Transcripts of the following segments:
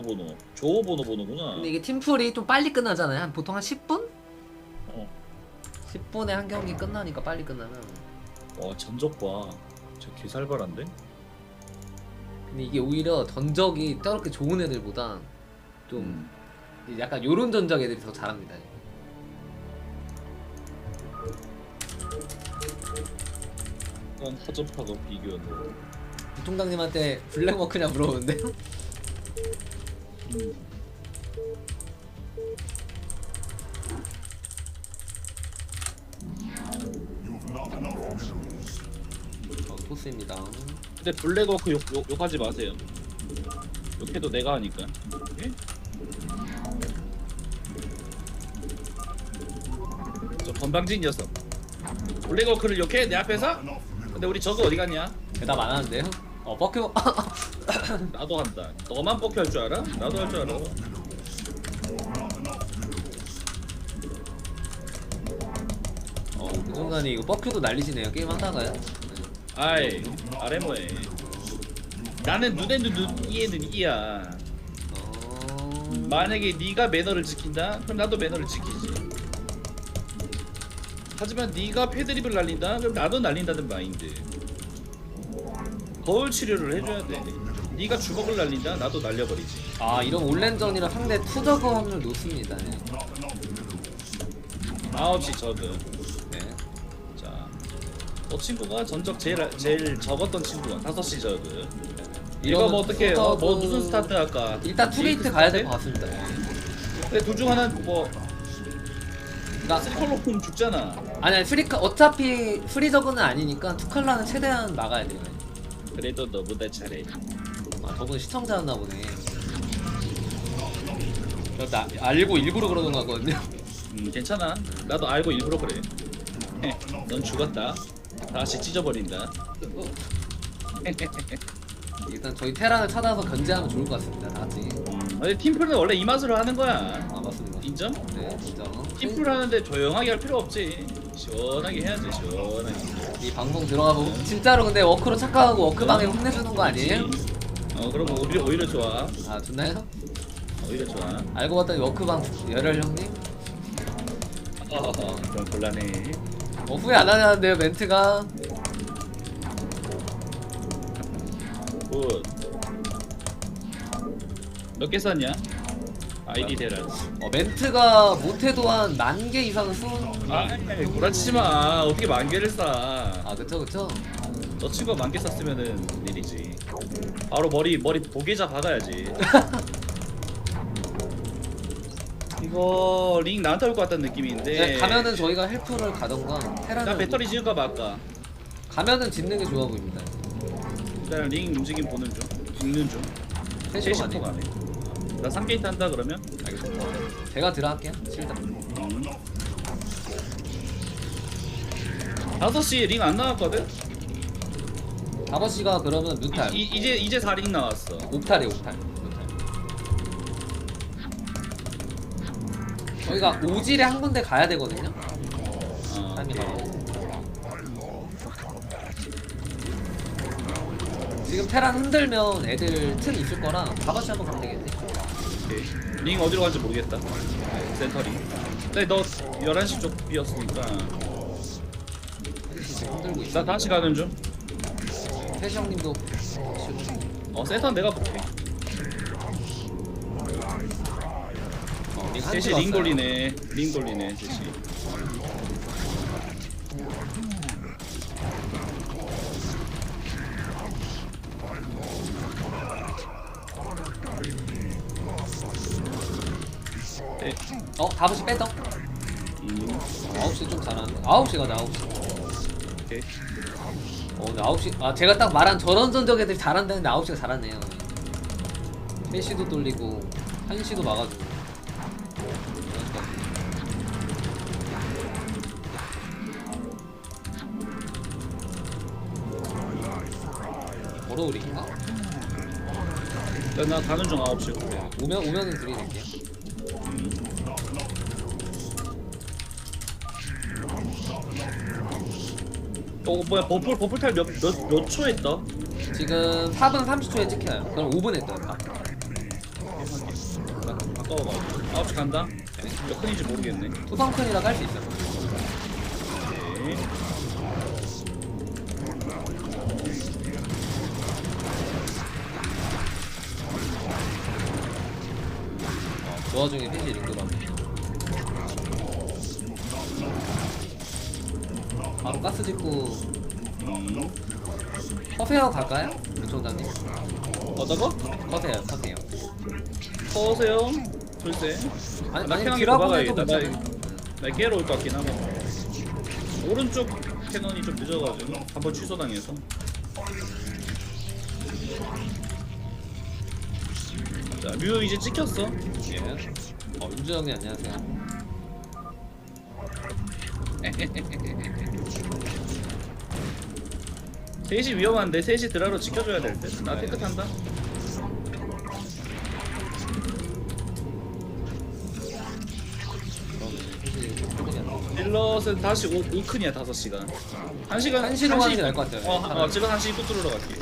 번호 조 번호 번호구나. 근데 이게 팀플이 좀 빨리 끝나잖아요. 한 보통 한 10분? 어. 10분에 한 경기 끝나니까 빨리 끝나면. 와 전적 봐. 저 개살벌한데? 근데 이게 오히려 전적이 저렇게 좋은 애들보다 좀 음. 약간 요런 전적 애들이 더 잘합니다. 난 허접하고 비교한다. 총장님한테 블랙워크냐 물어보는데 음. 어, 토스입니다. 근데 블랙워크 욕, 욕, 욕하지 마세요. 욕해도 내가 하니까. 예? 저 건방진 녀석. 블랙워크를 욕해 내 앞에서? 근데 우리 저거 어디 갔냐? 대답 안 하는데요? 어 버큐 나도 한다. 너만 뽑혀 할줄 알아? 나도 할 줄 알아. 어, 그 순간에 이거 버큐도 날리시네요. 게임 하다가요? 아이 아래 뭐해? 나는 눈에는 눈, 이에는 이야. 어... 만약에 네가 매너를 지킨다, 그럼 나도 매너를 지키지. 하지만 네가 패드립을 날린다, 그럼 나도 날린다는 마인드. 거울 치료를 해줘야 돼. 네가 주먹을 날린다, 나도 날려버리지. 아 이런 온랜전이라 상대 투저거 확률 높습니다. 네. 9시 저그. 네. 자, 너 친구가 전적 제일 제일 적었던 친구가 5시 저그. 이거 뭐 어떻게 어, 뭐 투저그- 무슨 스타트 할까? 일단 투게이트 게이트 가야? 될 것 같습니다. 네. 근데 둘중 하나는 뭐 그러니까 스리컬로 폼 죽잖아. 아니 아니 프리 어차피 프리저그는 아니니까 투칼라는 최대한 막아야 돼요. 그래도 너보다 잘해. 아 저분 시청자였나 보네. 저 나, 알고 일부러 그러는 거거든요. 음 괜찮아. 나도 알고 일부러 그래. 넌 죽었다. 다시 찢어버린다. 일단 저희 테란을 찾아서 견제하면 좋을 것 같습니다. 다 같이. 음, 근데 팀플은 원래 이 맛으로 하는 거야. 아 맞습니다. 인정? 네 진짜. 팀플 하는데 조용하게 할 필요 없지. 시원하게 해야지 시원하게. 이 방송 들어가 보면 진짜로 근데 워크로 착각하고 워크방에 혼내주는 거 아니에요? 어 그럼 오히려 오히려 좋아. 아 좋나요? 오히려 좋아. 알고 봤더니 워크방 열혈 형님? 어, 좀 곤란해. 어 후회 안 하냐는데요 멘트가 굿. 몇개 썼냐? 아이디 대란. 어 멘트가 못해도 한 만 개 이상 은 쏜... 아, 구라치지 마. 어떻게 만 개를 쌓아? 아 그쵸 그쵸 너 친구가 만개 쌌으면은 일이지. 바로 머리 머리 보계자 박아야지. 이거 링 나한테 올 것 같다는 느낌인데. 네, 가면은 저희가 헬프를 가던가 테라는 나 배터리 지을까 말까. 가면은 짓는 게 좋아 보입니다 일단 링 움직임 보는 중. 죽는 중. 셋이로 70% 가네 가네. 나 3게이트 한다 그러면. 알겠습니다 제가 들어갈게요 실드 음. 5시 링안 나왔거든? 5시가 그러면 뮤탈 이, 이제 이제 4링 나왔어. 옥탈이에요 옥탈 뮤탈 저희가 오질에 한 군데 가야 되거든요 어, 오케이. 가고 지금 테란 흔들면 애들 틈 있을 거라 5시 한번 가면 되겠네 오케이. 링 어디로 갈지 모르겠다. 센터 링. 근데 너 11시 쪽 비었으니까 지금 흔들고 있어 나 다시 가는 중. 태시 형님도 어 센터는 내가 볼게. 어, 링 셋이 링. 돌리네. 링 돌리네. 셋이. 네. 어 5시 뺐다 음, 9시 좀 잘하는데 9시 가자 9시 오케이. 어 근데 9시 아 제가 딱 말한 저런 전적 애들 잘한다는데 9시가 잘하네요 3시도 돌리고 1시도 막아주고 걸어오리인가? 일단 나 가는 중 9시. 오면 오면은 드리낼게요 어 뭐야 버플 버플 탈몇몇 몇 초에 떠? 지금 4분 30초에 찍혀요 그럼 5분에 떠요 딱. 할게 아까워가 9시 간다 몇 큰인지 모르겠네 투성큰이라 깔수 있어. 오케이 어, 그 와중에 펜시 링도랑. 바로 가스 짓고 음. 커세어 갈까요? 부총장님? 어다가? 커세요, 커세요. 커세요 글쎄 아니, 캐논 딜하고 해도. 나, 괜찮아. 나 깨러 올것 같긴 하고 오른쪽 캐논이 좀 늦어가지고 한번 취소당해서 자뮤 이제 찍혔어 예. 어, 윤주영님 안녕하세요. 셋이 위험한데 셋이 드라로 지켜줘야 될 듯나 펜시 조금이 안 나오죠. 딜럿은 다시 오, 오큰이야 5시간 1시간 한 시로 가는 게 나을 것 같아요. 어, 하나. 어 지금 1시 입구 뚫으러 갈게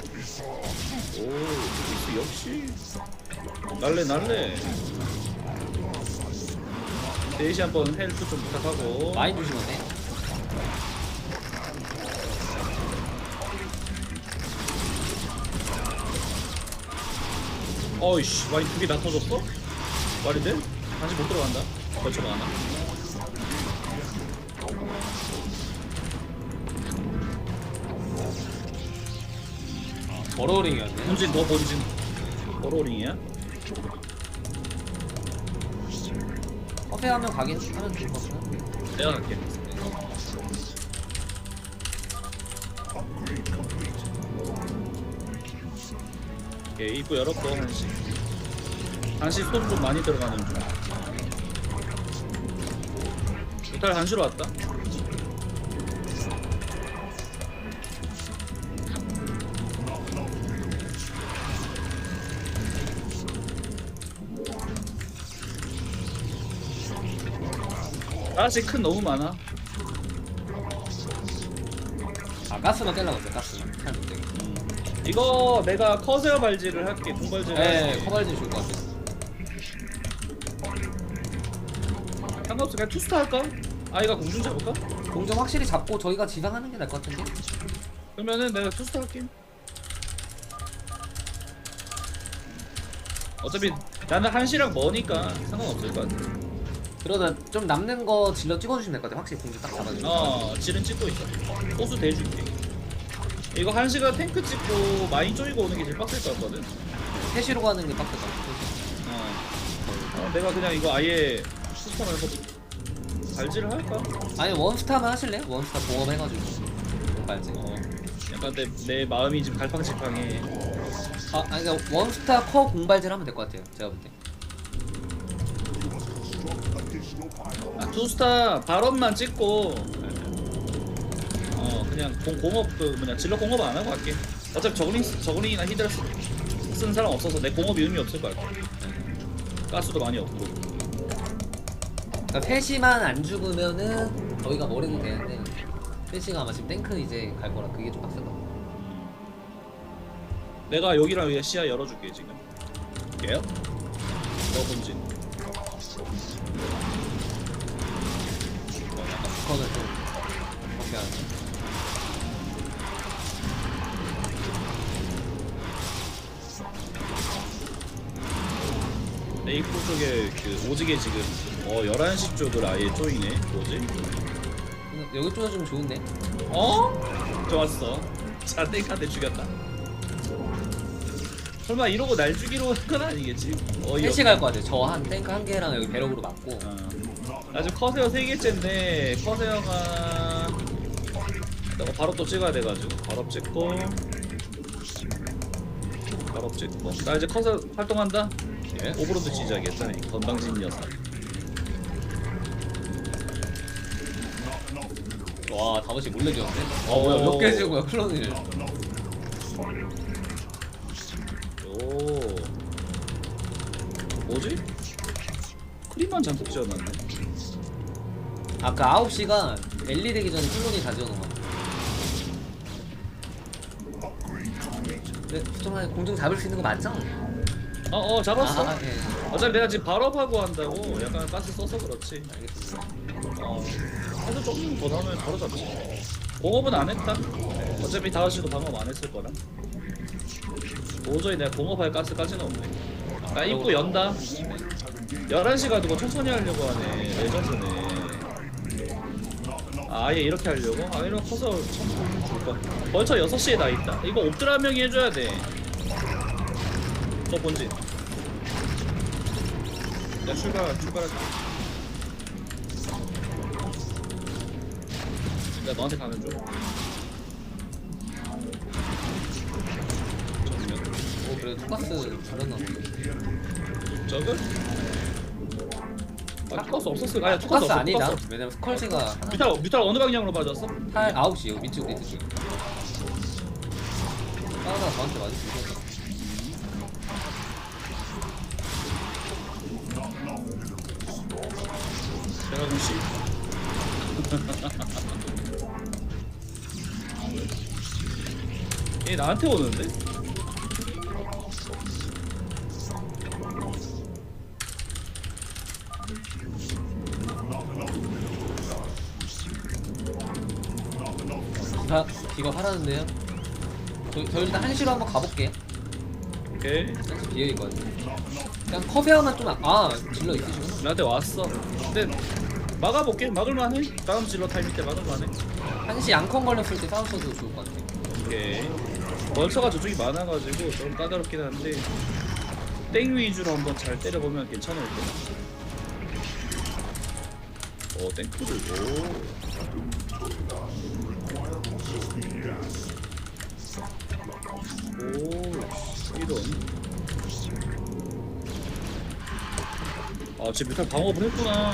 오 미스 역시 날래 날래 넷이 한번 헬프 좀 부탁하고 많이 조심하네. 어이씨 와인 두개 다 터졌어? 말이 돼? 다시 못 들어간다 걸쳐가 하나 버러링이었네. 본진 너 본진 버로링이야? 커세하면 가긴 하면 될것 같구나. 내가 갈게 오케이 입구 열었고. 한시 한시 손좀 많이 들어가는 중. 무탈 한시로 왔다. 아직 큰 너무 많아 가스만 떼려고 했어 가스만. 잘 못되게. 이거 내가 커세어 발질을 할게 동발질 네, 커버리지 좋을 것 같아. 상관없어 그냥 투스타 할까? 아이가 공중 잡을까? 공정 확실히 잡고 저희가 지상하는 게 나을 것 같은데. 그러면은 내가 투스타 할게 어차피 나는 한시랑 머니까 상관없을 것 같아 그러다 좀 남는 거 질러 찍어주시면 될 것 같아. 확실히 공정 딱 잡아주고. 어 질은 찍고 있어 호수 대줄게 이거 한시가 탱크 찍고 마인 쪼이고 오는 게 제일 빡셀 것 같거든 해시로 가는 게 빡세다. 어. 어, 내가 그냥 이거 아예 투스타면서 발질을 할까? 아니 원스타만 하실래 요? 원스타 보험 해가지고. 발지. 어 약간 내, 내 마음이 지금 갈팡질팡해 아, 아니 그러니까 원스타 커 공발질 하면 될 것 같아요. 제가 볼 때. 아, 투스타 발언만 찍고 어 그냥 공, 공업 그 뭐냐 질러 공업 안 하고 갈게. 어차피 저글링 저글링이나 히드라 쓰, 쓰는 사람 없어서 내 공업이 의미 없을 것 같아 가스도 많이 없고. 그러니까 패시만 안 죽으면은 저희가 머리도 되는데 패시가 아마 지금 탱크 이제 갈 거라 그게 좀 빡세다. 내가 여기랑 위에 시야 열어줄게 지금. 얘요? 너 본진 내 입구 쪽에 그 오지게 지금 어 11시 쪽을 아예 쪼이네 뭐지? 여기 좀 좋은데. 어? 좋았어 자 땡한테 죽였다 설마 이러고 날 죽이러 오는 건 아니겠지? 어이 패시 갈것 같아. 저 한 탱크 한 개랑 여기 배럭으로 맞고. 어. 아주 커세어 3개째인데 커세어가 내가 바로 또 찍어야 돼가지고 바로 찍고 바로 찍고 나 이제 커세어 활동한다 예. 오버로드 이 건방진 녀석 와 다섯시 몰래 지었네. 어, 어 뭐야 오. 몇개 지은 거야 클론을. 오 뭐지? 크림만 잔뜩 지어놨네 아까 9시가 엘리 되기 전에 클론이 다 지어놓은 거. 네, 좀 공중 잡을 수 있는 거 맞죠? 어어 잡았어. 아, 예. 어차피 내가 지금 발업하고 한다고 약간 가스 써서 그렇지. 알겠습니다. 어 해도 조금 더 나오면 바로 잡지. 공업은 안 했다. 어차피 다섯시도 방업 안 했을 거라. 도저히 내가 공업할 가스까지는 없네. 나 입구 연다. 11시 가지고 천천히 하려고 하네 레전드네. 아, 아예 이렇게 하려고? 아 이러면 커서 천천히 줄까 벌써 6시에 나 있다. 이거 옵드라 한 명이 해줘야 돼저 본진 내가 출발 출발할게 내가 너한테 중 정면 오 그래 투가스 잘 넣었네. 저건? 아 투커스 없었을 아야 투커스 투가스 없어 아니다. 없어. 왜냐면 스컬지가 하나 뮤탈 뮤탈 어느 방향으로 빠졌어? 8 9시요 위쪽 리트 쪽. 싸우다가 저한테 맞을 수 있어. 제가 좀씨 얘 나한테 오는데? 자 기가 하라는데요. 저, 저 일단 한시로 한번 가볼게. 오케이 사실 비어 있거든. 그냥 커베어만 좀아 질러 있으시구나. 나한테 왔어 근데 막아볼게. 막을만 해. 다음 질러 타이밍 때 막을만 해. 한시 양컨 걸렸을 때 싸우셔도 좋을 것 같아. 오케이. 벌처가 저쪽이 많아가지고 좀 까다롭긴 한데 땡 위주로 한번 잘 때려보면 괜찮을 거야 오 땡크를 오 이런. 아 쟤 뮤탈 방어를 했구나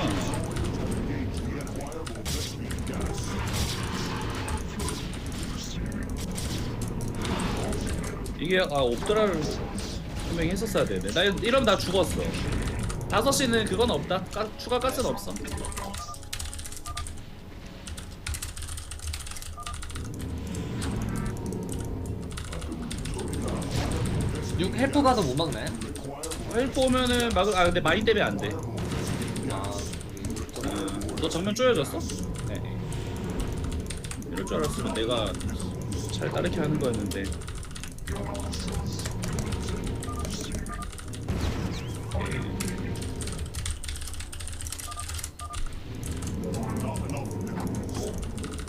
이게 아 옵드라를 분명히 했었어야 되네. 나 이러면 나 죽었어. 다섯 시는 그건 없다. 가, 추가 가스는 없어. 육 헬프 가도 못 막나요? 헬프 오면은 막을 아 근데 마인 때문에 안 돼. 아 음, 너 정면 쪼여졌어? 네. 이럴 줄 알았으면 내가 잘 따르게 하는 거였는데.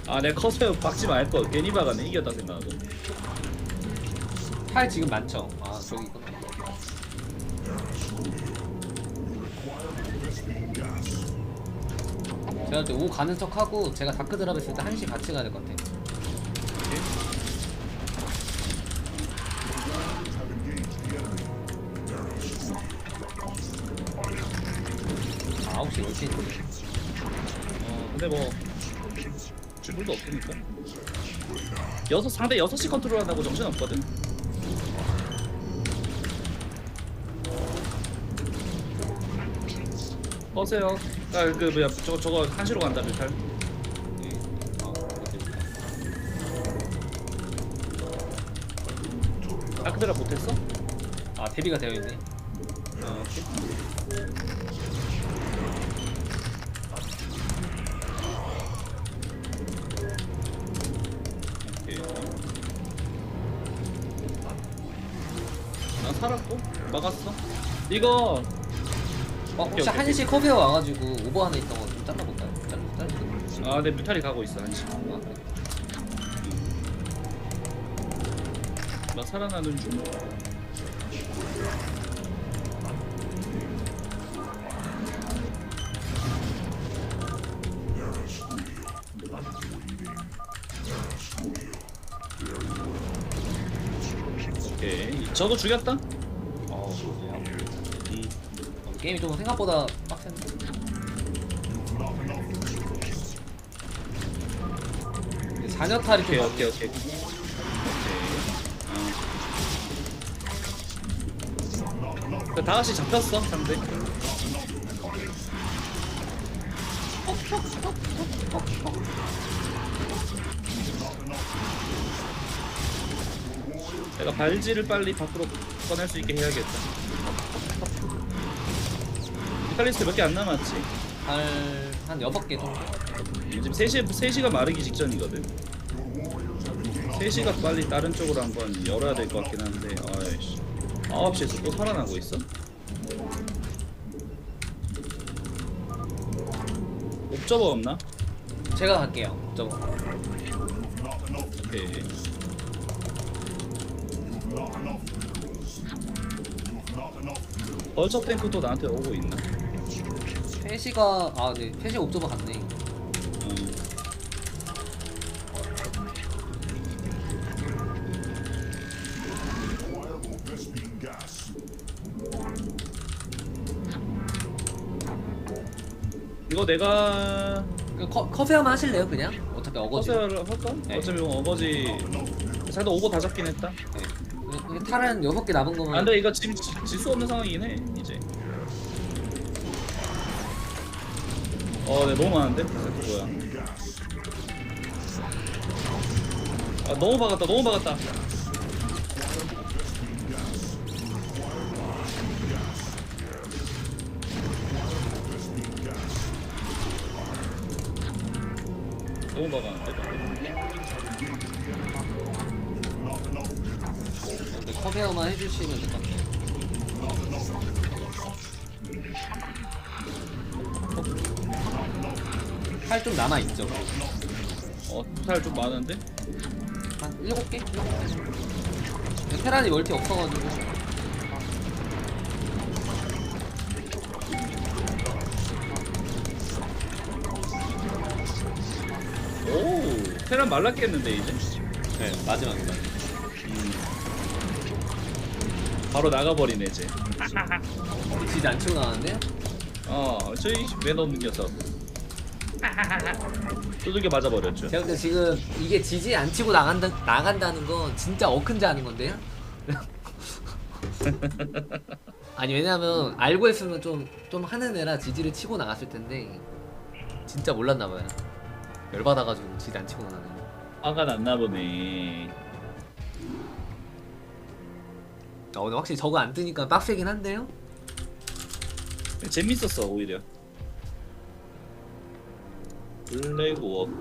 아, 내가 커서 박지 말걸. 괜히 박았네. 이겼다 생각하고. 팔 지금 많죠. 아 저기 있구나. 제가 때오 가는 척 하고 제가 다크 드랍 했을 때 한시 같이 가야 될 것 같아. 아 주물도 없으니까. 여섯 상대 여섯 시 컨트롤 한다고 정신 없거든. 어세요. 아그 뭐야 저거 저거 한시로 간다 뮤탈. 아 그대로 못했어? 아 대비가 되어 있네. 어, 오케이. 오케이. 막았어. 이거 어 혹시 오케이. 한시 커베어 와가지고 오버 안에 있던 거 좀 잘라볼까요? 잘라 잘라. 아내 뮤탈이 가고 있어 한시. 아, 그래. 나 살아나는 중. 오케이 저거 죽였다? 게임이 좀 생각보다 빡센데. 자녀탈이 좀 오케이 많네. 오케이 오케이 오케이 어. 다 같이 잡혔어 상대 내가 발지를 빨리 밖으로 꺼낼 수 있게 해야겠다. 미칼리스트 몇 개 안 남았지? 발한 여섯 개 정도. 지금 3시, 3시가 마르기 직전이거든. 3시가 빨리 다른 쪽으로 한번 열어야 될 것 같긴 한데, 아이씨. 9시에서 또 살아나고 있어? 옵저버 없나? 제가 갈게요. 저거. 오케이. 벌처 탱크 또 나한테 오고 있나? 패시가 아 네. 패시 옵저버 갔네. 어. 이거 내가 그 커, 커피 한번 하실래요 그냥? 어차피 어거지. 커세어를 할까? 네. 어차피 이거 어거지 자도 오버 다 잡긴 했다 네. 탈은 여섯 개 남은 거면. 아 근데 이거 지금 지- 질수 없는 상황이긴 해 이제 어 네 너무 많은데? 뭐야 아 너무 박았다 너무 박았다 너무 박았는데 네, 커피어만 해주시면 될 것 같아요. 팔 좀 남아 있죠. 어 토탈 좀 많은데? 한 일곱 개? 일곱 개. 테란이 멀티 없어가지고. 오 테란 말랐겠는데 이제 네 마지막이다. 음. 바로 나가버리네 이제 진짜 안 치고 나왔는데요? 어 저희 매너 없는 녀석 두들겨 맞아버렸죠. 제가 근데 지금 이게 지지 안 치고 나간다, 나간다는 건 진짜 어큰지 아는 건데요? 아니 왜냐면 알고 했으면 좀, 좀 하는 애라 지지를 치고 나갔을 텐데 진짜 몰랐나봐요. 열받아가지고 지지 안 치고 나가는 화가 났나 보네. 아 오늘 확실히 저거 안 뜨니까 빡세긴 한데요? 재밌었어 오히려 블랙워크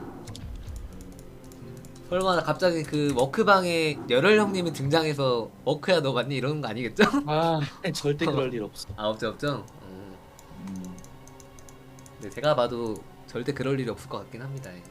설마 갑자기 그 워크방에 열혈 형님이 등장해서 워크야 너 맞니? 이러는 거 아니겠죠? 아 절대 그럴 일 없어 아 없죠 없죠? 어. 음. 네, 제가 봐도 절대 그럴 일이 없을 것 같긴 합니다 예.